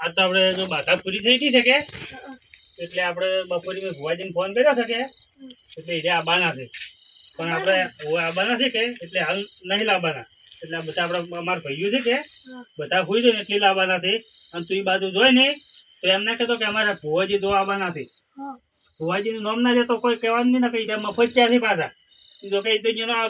આ તો આપણે જો બાધા પૂરી થઈ ગઈ છે કે? એટલે આપણે બપોરે મેં ભુવાજીને ફોન કર્યો છે કે, એટલે એ આવવાના છે. પણ આપણે આબાના છે કે? એટલે હાલ નહીં લાવવાના. એટલે બધા આપણા અમારા ભાઈઓ છે કે, બધા હોઈ જાય એટલે લાવવાના છે. અને તું એ બાજુ જોઈ ને, તો એમ ના કહેતો કે અમારા ભુવાજી જો આવવાના છે. ભુવાજીનું નામ ના જતો કોઈ કહેવાનું નહીં ને કઈ મફત ત્યાંથી પાછા? જો કઈ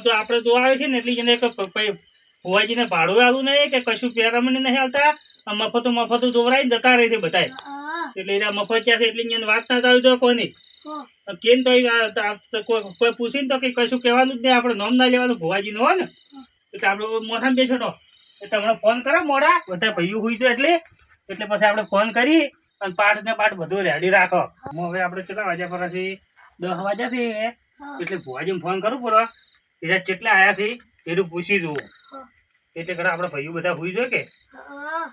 તો આપણે જો આવે છે ને, એટલે પ- ભુવાજીને ભાડું આવું નહીં કે કશું પહેરામણી નહીં આવતા મફતું મફતું દોવરાઈને જતા રહી છે બધા એટલે એના મફત છે એટલે એને વાત ના આવી દો કોની. કેમ તો કોઈ પૂછીને તો કઈ કશું કહેવાનું જ નહીં આપણે નોમ ના લેવાનું ભુવાજી નો ને. એટલે આપણે મોઢામાં બેસોટો એટલે હમણાં ફોન કરો મોડા બધા ભાઈઓ હોય તો એટલે. એટલે પછી આપણે ફોન કરી અને પાઠ ને પાઠ બધું રેડી રાખો. હવે આપણે કેટલા વાગ્યા પર છે દસ વાગ્યા છે. એટલે ભુવાજી ફોન કરું પૂરો. એના કેટલા આયા છે એનું પૂછી જુઓ એટલે કદાચ આપણે ભાઈઓ બધા હોય જોઈએ કે આ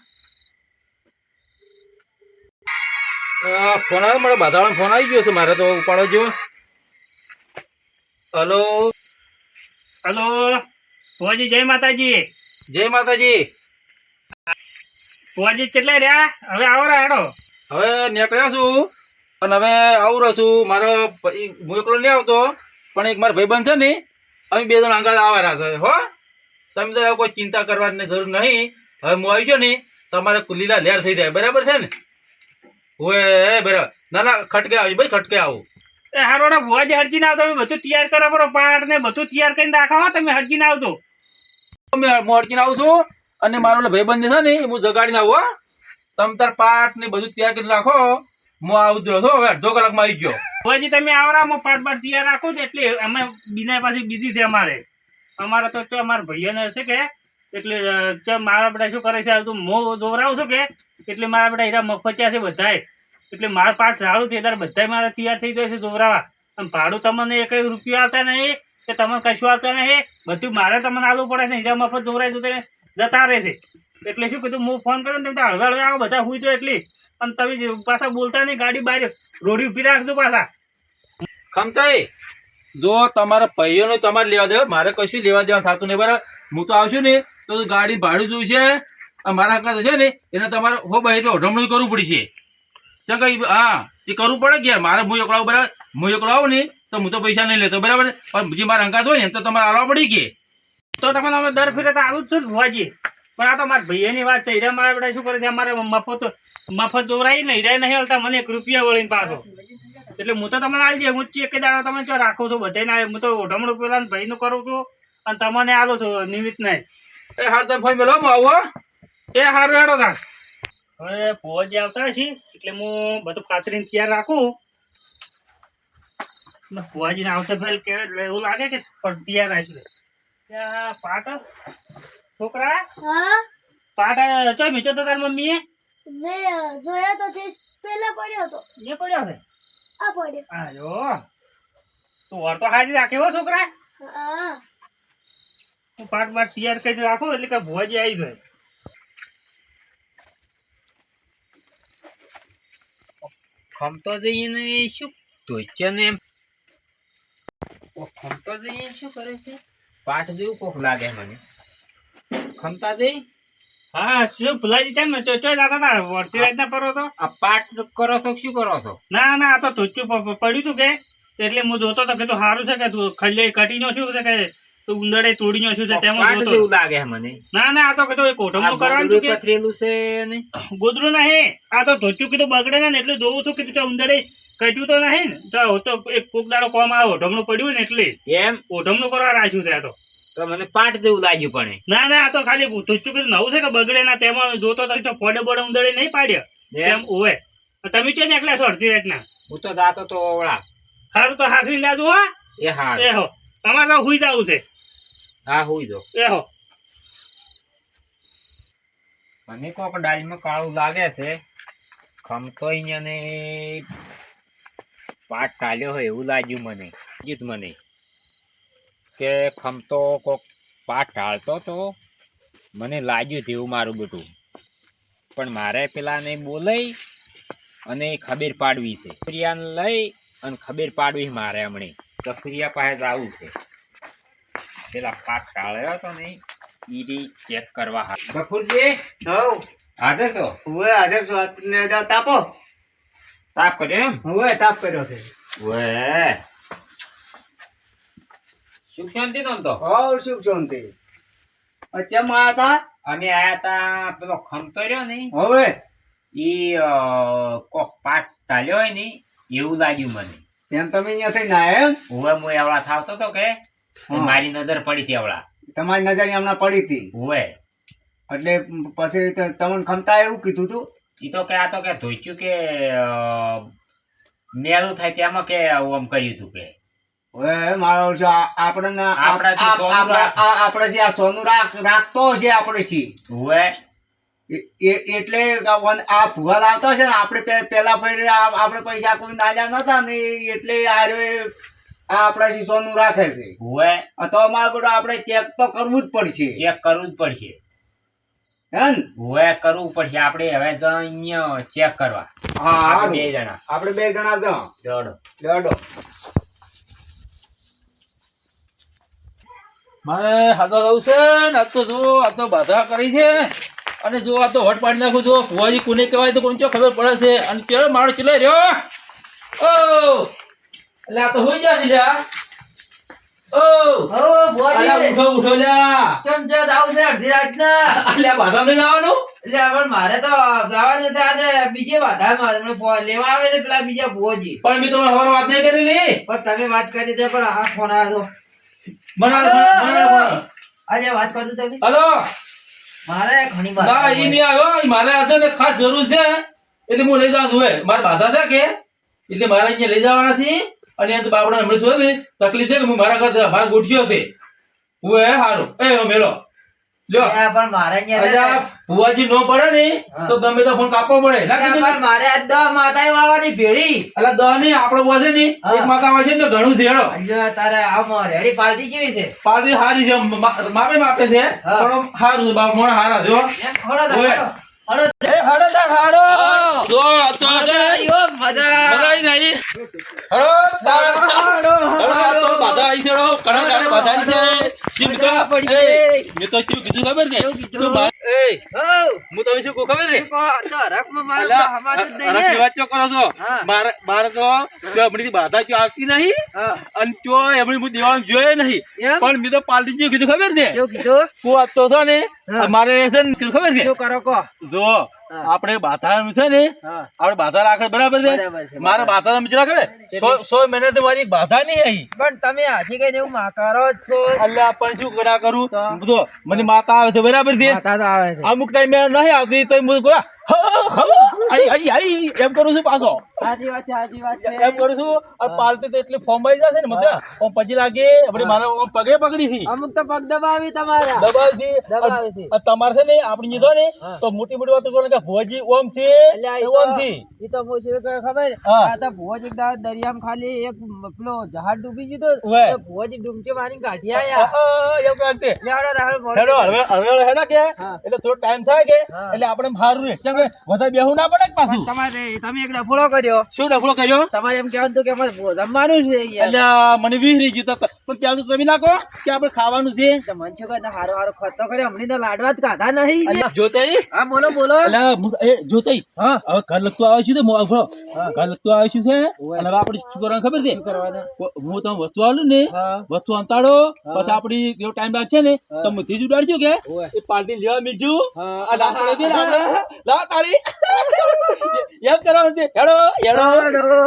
ફોન આવ્યો મારા બાધાવાનો ફોન આવી ગયો છે. મારે તો ઉપાડો જો. હલો? હલો? ભુવાજી જય માતાજી. જય માતાજી. ભુવાજી કેટલા રહ્યા? હવે આવો રાડો હવે નીકળ્યો છું. અને હવે આવું રહ્યો છું. મારો હું એકલો નહીં આવતો પણ એક મારો ભાઈબંધ છે ને અમે બે જણ આગળ રહ્યા છે. હો? તમે તો કોઈ ચિંતા કરવાની જરૂર નહીં. હવે હું આવી ગયો ને તમારે લીલા લહેર થઈ જાય. બરાબર છે ને? ઓએ એ બરાબર ના ના ખટકે આવજો ભાઈ ખટકે આવું. એ હારોડા ભુવાજી હરજી ના આવતો બધું તૈયાર કરો બરો પાટ ને બધું તૈયાર કરીને રાખો તમે હરજી ના આવતો તમે મોડકીને આવું છું અને મારો ઓલો ભાઈબંધ છે ને હું જગાડીને આવું હો. તમે તાર પાટ ને બધું તૈયાર કરીને રાખો હું. આવું જ રહ્યો હવે અડધો કલાકમાં આવી ગયો. ભુવાજી તમે આવરા મો પાટ પાટ તૈયાર રાખો એટલે અમે બીના પાસે બીજી છે અમારે. અમારે તો અમારા ભાઈઓને છે કે એટલે અ, મારા બધા શું કરે છે? તો મો દોવરાવું છું કે? એટલે મારા બધા હીરા મફતિયા છે બધાય. એટલે મારા પાટ સારું છે ત્યારે બધાય મારા તૈયાર થઈ જાય છે દોરાવા અને ભાડું તમને એક રૂપિયા આવતા નહીં કે તમને કશું આવતા નહીં. બધું મારે તમને આલવું પડે છે હીરા મફત દોરાય તો તમે જતા રહે છે એટલે શું કીધું? હું ફોન કર્યો ને તમે હળવે હળવે આવો બધા હુઈ તો એટલી. અને તમે પાછા બોલતા નહીં ગાડી બહાર રોડી ઊભી રાખજો પાછા. ખમતાઈ જો તમારા ભાઈઓનું તમારે લેવા દેવા મારે કશું લેવા દેવા થતું નહીં બરાબર? હું તો આવશું ને. તો ગાડી ભાડું જોયું છે મારા હકાત છે ને, એને તમારે હો ભાઈ તો ઢમણું કરવું પડશે. ત્યાં કઈ, હા, એ કરવું પડે કે મારે હું એકલો બરાબર? હું એકલો આવું ને, તો હું તો પૈસા નહીં લેતો, બરાબર? પણ જે મારા હંકાત હોય ને, તો તમારે આવવા પડી કે? તો તમે તમે દર ફેરે તો આવું છું ભુવાજી. પણ આ તો મારા ભૈયાની વાત છે મારા બધા શું કરે છે, અમારે મફત મફત દોરાય ને હીરા નહીં હાલતા, મને એક રૂપિયા વળીને પાછો. એટલે હું તો તમને આવી જાય હું ચેક દાડો તમે ચો રાખો છો બધાને હું તો ઓઢમણું પેલા ભાઈનું કરું છું, અને તમને આલો છો નિમિત્ત નહીં એ હાર તો ફોન મેલો આવું એ હારું રેડો તા હવે પોજ આવતા છે એટલે હું બધું પાથરીને તૈયાર રાખું. ને ભુવાજીને આવતા ફેલ કે એવું લાગે કે પણ તૈયાર રાખ્યું ત્યાં પાટ છોકરા? હા. પાટ તો મીચો તો તાર મમ્મીએ? મેં જોયો તો તે પેલા પડ્યો હતો. એ પડ્યો છે? આ પડ્યો. આજો તું વર તો હાજી રાખે હો છોકરા? હા. હું પાટ પાટ તૈયાર કરી રાખું એટલે કે ભુવાજી આવી જાય. ખમતો જઈએ ને એ શું ધોચ્યા ને ખમતો જઈએ શું કરે છે? પાઠ જેવું કોક લાગે મને. ખમતા જઈ? હા શું ભુલાજી કેમ ને ચો ચો જાતા તા વળતી રાતના પરો તો. આ પાઠ કરો છો શું કરો છો? ના ના આ તો પ- પડ્યું તું કે. એટલે હું જોતો તો કે તો સારું છે કે તું ખલ્લે કટી નો શું છે કે તું ઉંદરે તોડી નો છે તેમાં જોતો જેવું લાગે મને. ના ના આ તો કીધું એક આ કરવાનું કે? પથરેલું છે ને? ગોદરું ના હે આ તો ધોચું કીધું બગડે ને એટલે જોઉં છું કે તું ઉંદરડે કટ્યું તો નહીં. ને તો તો એક કોક દાડો કોમ આવે ઓઢમણું પડ્યું ને એટલે. એમ? ઓઢમણું કરવા રાખ્યું છે આ તો. તો મને પાટ જેવું લાગ્યું પણ ના ના આ તો ખાલી ધોચું કીધું નવું છે કે બગડે ના તેમાં જોતો તો તો ફોડે બોડે ઉંદરે નહીં પાડ્યા. એમ? ઓવે તમે છે ને એકલા છો અડધી રાતના? હું તો દાતો તો ઓવળા. સારું તો હાથવી લાદુ હો એ હા એ હો. તમારે તો હુઈ જવું છે. હા હુઈ દો એ મને કોક ડાળીમાં કાળું લાગે છે. ખમતો અહીંયા ને પાટ ટાલ્યો હોય એવું લાગ્યું મને જીત મને. કે ખમતો કોક પાટ ટાળતો તો મને લાગ્યું તેવું મારું બધું પણ મારે પેલાને બોલાઈ અને ખબર પાડવી છે. ફરિયાને લઈ અને ખબર પાડવી મારે હમણે. તો ફરિયા પાસે જવું છે. પેલા પાક ટાળ્યો હતો ને ઈ ચેક કરવા હા ગફુરજી હવ. હાજર છો? હવે હાજર છો આપને જા તાપો. તાપ કર્યો એમ? હવે તાપ કર્યો છે. હવે. સુખ શાંતિ નામ તો? હવ સુખ શાંતિ. અચ્છા માં હતા અમે આયા તા પેલો ખમતો રહ્યો ને હવે? ઈ કોક પાક ટાલ્યો હોય ને એવું લાગ્યું મને. એમ તમે અહીંયા થઈને આયા એમ? હવે હું એવડા થાવતો તો કે. મારી નજર પડી હતી એવડા તમારી નજર હમણાં પડી હતી? હોય એટલે પછી તમને ખમતા એવું કીધું તું? એ તો કે આ તો કે ધોચ્યું કે મેલું થાય તેમાં કે આવું આમ કર્યું હતું કે. મારો આપણને આપણા- છે આ સોનું રાખ. રાખતો હશે આપણે એ- એટલે આ ભૂવા લાવતો છે ને આપણે પેલા આપણે પૈસા કોઈ નાલ્યા નતા ને એટલે આ આ આપણા સોનું રાખે છે. હોય આ તો અમારે બધું આપણે ચેક તો કરવું જ પડશે. ચેક કરવું જ પડશે. હે ને હવે કરવું પડશે. આપણે હવે તો અહીંયા ચેક કરવા. હા બે જણા. આપણે બે જણા જો. દોડો. દોડો. મારે હાથો જવું છે ને આ તો જો આ તો બાધા કરી છે. અને જો આ તો હટ પાડી નાખું જો ફુવાજી કોને કહેવાય તો કોણ ચો ખબર પડે છે. અને ચલો મારો ચલો રહ્યો? ઓ! એટલે આ તો હોઈ જા. દીધા ઓ અલ્યા ઉઠો ઉઠો લ્યા. અલ્યા બાધા લઈ જવાનું? મારે તો જવાનું છે આજે બીજે બાધા મારે લેવા આવે છે પેલા બીજા ભુવોજી. પણ મેં તમને હવારે વાત નહીં કરેલી પણ તમે વાત કરી છે પણ આ ફોન આવ્યો બનાવ બનાવ આજે વાત કરતો તમે? હલો! મારે ઘણી ના ઈ નહીં આવ્યો. મારે આજે ને ખાસ જરૂર છે. એટલે હું લઈ જાઉં છું. મારે બાધા છે કે? એટલે મારે અહીંયા લઈ જવાના છે. અને એ તો બાપડા હમણાં શું ને તકલીફ છે કે હું મારા ઘર બહાર ગોઠ્યો છે? હું એ હારું. એ મેલો. લ્યો. પણ મારે અહીંયા એટલે આ ભુવાજી નો પડે ને તો ગમે તો ફોન કાપવો પડે. પણ મારે આજ દહ વાળવાની ભેળી. એટલે દ નહીં આપણો બોસે ને એક માતા આવે છે ને તો ઘણું છે તારે આ મારે આમ પાર્ટી કેવી છે? પાર્ટી હારી છે માપે માપે છે પણ હારું બાપ મોણા હારા. જો તો હો, તો બાધા. હું. ચો કરો છો? હા. મારે મારે તો જો હમણાંથી બાધા ચો આવતી નહીં? અને ચો એમની હું દેવાનું જોયે નહીં. પણ મેં તો પાલટી જેવું કીધું ખબર ને શું કીધું? તું આપતો છો ને હા. મારે છે ને ખબર છે? કરો જો. આપણે બાધા છે ને આપણે બાધા રાખે બરાબર છે? મારે બાધા તમે જરા ખબર સો મહિના તો મારી બાધા નહીં આવી. પણ તમે હજી કઈ એવું માકારો જ છો. એટલે પણ શું કરા કરું? જો મને માતા આવે છે બરાબર છે? અમુક ટાઈમે નહીં આવતી તો હું એમ કરું છું પાછો. સાચી વાત છે સાચી વાત છે. એમ કરું છું અને પાલતી તો એટલી ફોર્મ આવી જશે ને મજા આમ પછી લાગે આપણે મારા પગે પકડી હતી અમુક તો પગ દબાવી તમારા. દબાવી તમારે છે ને આપણી જીધો ને તો મોટી મોટી વાતો કરો કે ભોજી ઓમ છે ઓમથી. એ તો હું ખબર. આ તો ભુવજ એક દાડો દરિયામાં ખાલી એક પેલો જહાજ ડૂબી ગયો તો ભુવજ ડૂબકી મારી કાઢી આયા. એમ મોડું હેડો હવે હવે હેડો કે. એટલે થોડો ટાઈમ થાય કે. એટલે આપણે મારું રહે કે વધારે બેહવું ના પડે પાછું? તમારે તમે એક ડફોળો કર્યો? શું ડફડો કર્યો? તમારે એમ કહેવાનું કે અમારે જમવાનું છે. એટલે મને વીહરી ગયું પણ ત્યાં તો તમે નાખો કે આપણે ખાવાનું છે. મન શું કહે? હારો હારો ખર્ચો કર્યો. હમણાં તો લાડવા જ કાઢા નહીં. જોતઈ? હા બોલો બોલો. એ જોતાઈ. હા. હવે ઘર લગતું આવે છે તો ઘર લગતું આવે છે અને. હવે આપણે શું કરવાનું ખબર છે? હું તમે વસ્તુ આવું ને વસ્તુ અંતાડો પછી આપડી એવો ટાઈમ લાગશે ને તો મથી જ ઉડાડજો કે એ પાર્ટી લેવા મીજું. અને આપણે દે લા તાળી. એમ કરવાનું છે. હેડો હેડો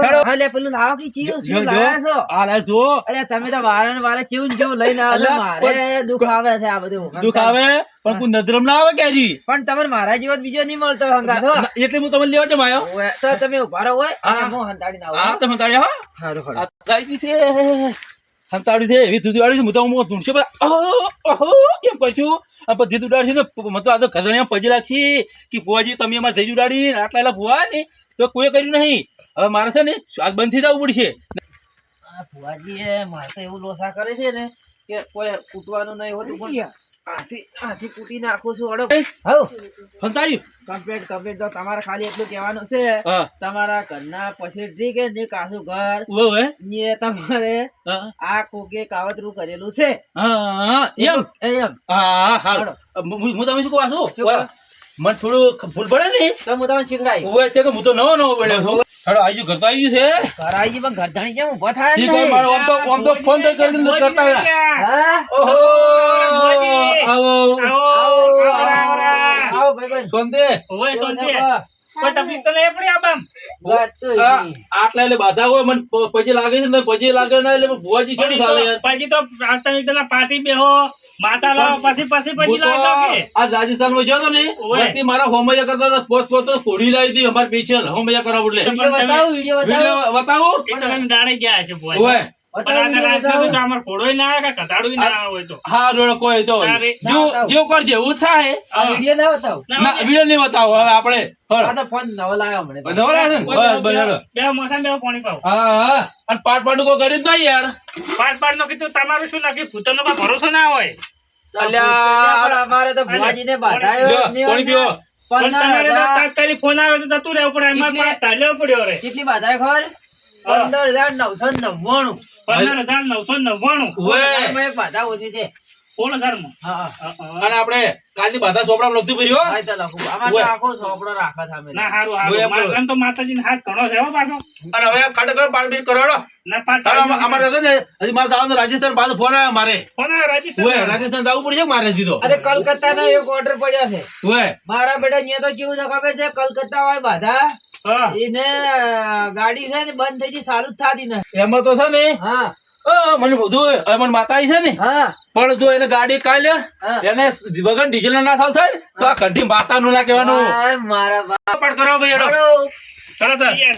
હેડો. પેલું લાવો કે ચીયું જો, ચીયું જો. લાવ્યા છો? આ લા જો અરે તમે તો વારે ને વારે કેવું ને લઈને આવે મારે દુખાવે છે આ બધું દુખાવે પણ કોઈ નજરમ ના આવે કે હજી પણ તમે મારા જેવો બીજો નહીં મળતો હંગાથ એટલે હું તમને લેવા જમાયો તો તમે ઊભા રહો હોય હા. હું હંતાડીને આવું. હા તમે તાળી હા? તો ખરા છે. હંતાડ્યું છે એવી દૂધી વાળી છે હું તો હું ધૂણશે બધા ઓહો કેમ આ પછી દૂધ ને મત આ તો ઘરણિયા પજી રાખી કે ભુવાજી તમે એમાં થઈ ઉડાડી આટલા એટલા ભુવા ને તો કોઈ કર્યું નહીં. હવે મારે છે ને આગ બંધ થઈ જવું પડશે. આ ભુવાજી એ મારે તો એવું લોસા કરે છે ને કે કોઈ કૂટવાનું નહીં હોતું પણ આથી આથી કૂટી નાખું છું અડો હવ હંતાડ્યું કમ્પ્લેટ કમ્પ્લેટ તો તમારે ખાલી એટલું કહેવાનું છે. તમારા ઘરના પછી હે ને કાચું ઘર ને તમારે આ કોકે કાવતરું કરેલું છે. હા એમ? એમ હા હું હું. તમે શું કહું? છું? મને થોડું ભૂલ પડે ને? તો હું તમે કે હું તો નવો નવો પડ્યો છું. હેડો આવી ગયું ઘર તો આવી ગયું છે કરાઈ પણ ઘરધાણી કેમ ઊભો થાય કોઈ નહીં? મારો આમ તો આમ તો ફોન તો કરી દીધો કરતા હા? ઓહો આવો આવો, આવો, આવો. ભાઈ ભાઈબંધ. સોનદે ઓવે, શાંતિ. કોઈ તકલીફ તો નહીં પડી આબામ? વાત તો આ એવી. આટલા એટલે બાધા હોય મને પ- લાગે છે ને લાગે ના એટલે ભુવાજી છે ને તો- યાર પછી તો આ તમે પેલા પાર્ટી બેહો માતા લાવો પછી પછી આ રાજસ્થાનમાં ગયો તો ને. મારા હોમૈયા કરતા હતા પોત પોત ફોડી લાવી હતી અમારે પીછે હોમૈયા કરાવું એટલે બતાવો વીડિયો બતાવો વીડિયો બતાવું તમે દાડે ગયા છે ભુવાજી. ના ના ના ના, ના ને? પાટ પાટું યાર. પાટ પાટ નો કીધું તમારું શું નક્કી? ભૂતરનો કોઈ ભરોસો ના હોય? અમારે તો ભુવાજીને બાધાયો લ્યો, જ નહીં પાણી હોય ને. બાધા પણ તમારે તાત્કાલિક ફોન આવ્યો તો જતું રહેવું પડે. એમાં ચાલ્યો પડ્યો રે. કેટલી બાધા ખબર. પંદર હજાર નવસો નવ્વાણું. પંદર હજાર નવસો નવ્વાણું. એક બાધા ઓછી છે. સોળ હજારમાં હા. હા. અને આપણે કાલની બાધા ચોપડા લખતું ભર્યો હા, તો લખું. આમાં ઓવે. તો આખો સોપડો રાખે છે ના હારું હારું. આપણે- મારે તો હાથ ઘણો છે પાછો. અને હવે ખરેખર પાટ બીટ કરો ના પાટ અમારે હતો ને. હજી મારે જવાનું રાજસ્થાન પાછો ફોન આવ્યો મારે. ફોન આવ્યો રાજસ્થાન જવું પડશે મારે જીધો અરે કલકત્તાનો એક ઓર્ડર પડ્યો છે. મારા બેટા અહીંયા તો કેવું છે ખબર છે? કલકત્તા હોય બાધા એને ગાડી છે ને બંધ થઈ ગઈ સારું જ થતી ને. એમાં તો છે ને હા. મને બધું હવે મને માતા છે ને હા. પણ જો એને ગાડી કાઢ લે હા. એને વગર ડીઝલ ના સાલ થાય તો આ કંઠી માતા નું ના કહેવાનું મારા પણ કરો ભાઈ જ.